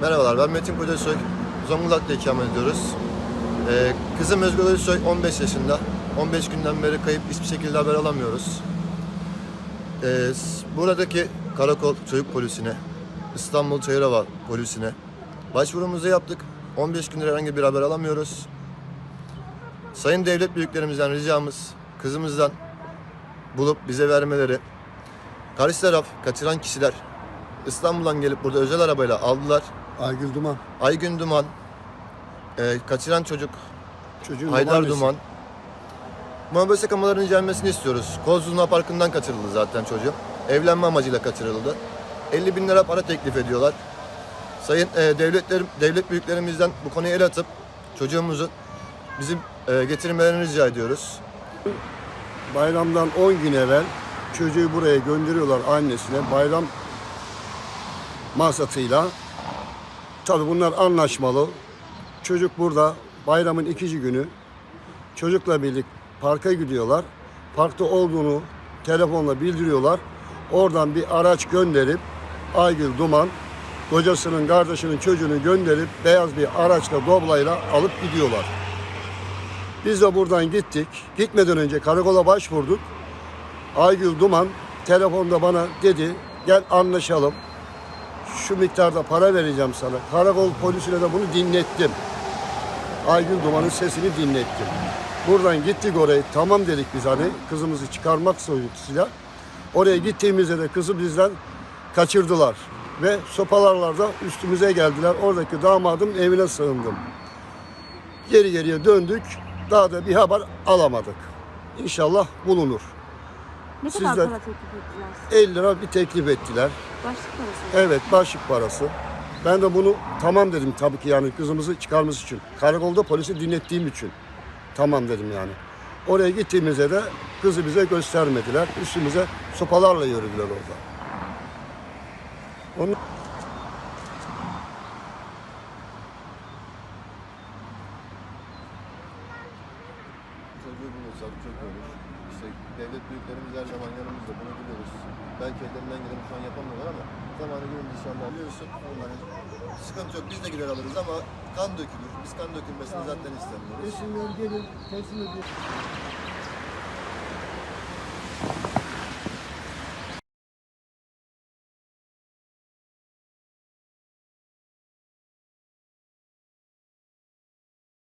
Merhabalar, ben Metin Kocasoy. Zonguldak'ta ikamet ediyoruz. Ee, kızım Özgür Özsoy 15 yaşında. 15 günden beri kayıp hiçbir şekilde haber alamıyoruz. Ee, buradaki karakol çocuk polisine, İstanbul Çayırova polisine başvurumuzu yaptık. 15 gündür herhangi bir haber alamıyoruz. Sayın devlet büyüklerimizden ricamız kızımızdan bulup bize vermeleri. Karşı taraf kaçıran kişiler İstanbul'dan gelip burada özel arabayla aldılar. Aygül Duman. Aygün Duman, e, kaçıran çocuk Çocuğun Haydar babaannesi. Duman. Muhabbet kamaların incelmesini istiyoruz. Kozluna Parkı'ndan kaçırıldı zaten çocuk. Evlenme amacıyla kaçırıldı. 50 bin lira para teklif ediyorlar. Sayın e, devletlerim, devlet büyüklerimizden bu konuya el atıp çocuğumuzu bizim e, getirmelerini rica ediyoruz. Bayramdan 10 gün evvel çocuğu buraya gönderiyorlar annesine. Bayram masatıyla. Tabi bunlar anlaşmalı. Çocuk burada bayramın ikinci günü çocukla birlikte parka gidiyorlar. Parkta olduğunu telefonla bildiriyorlar. Oradan bir araç gönderip Aygül Duman kocasının kardeşinin çocuğunu gönderip beyaz bir araçla doblayla alıp gidiyorlar. Biz de buradan gittik. Gitmeden önce karakola başvurduk. Aygül Duman telefonda bana dedi gel anlaşalım. Şu miktarda para vereceğim sana. Karakol polisine de bunu dinlettim. Aygül Duman'ın sesini dinlettim. Buradan gittik oraya. Tamam dedik biz hani kızımızı çıkarmak soyuntusuyla. Oraya gittiğimizde de kızı bizden kaçırdılar. Ve sopalarla da üstümüze geldiler. Oradaki damadım evine sığındım. Geri geriye döndük. Daha da bir haber alamadık. İnşallah bulunur. Ne kadar Sizler- para teklif ettiler? 50 lira bir teklif ettiler. Başlık parası. Evet başlık parası. Ben de bunu tamam dedim tabii ki yani kızımızı çıkarması için. Karakolda polisi dinlettiğim için. Tamam dedim yani. Oraya gittiğimizde de kızı bize göstermediler. Üstümüze sopalarla yürüdüler orada. Onu Çocuğu bulursak çok olur. İşte devlet büyüklerimiz her zaman yanımızda bunu biliyoruz. Belki ellerinden geleni şu an yapamıyorlar ama zamanı gelince inşallah biliyorsun. Hani sıkıntı yok biz de gider alırız ama kan dökülür. Biz kan dökülmesini zaten istemiyoruz. gelin teslim edin.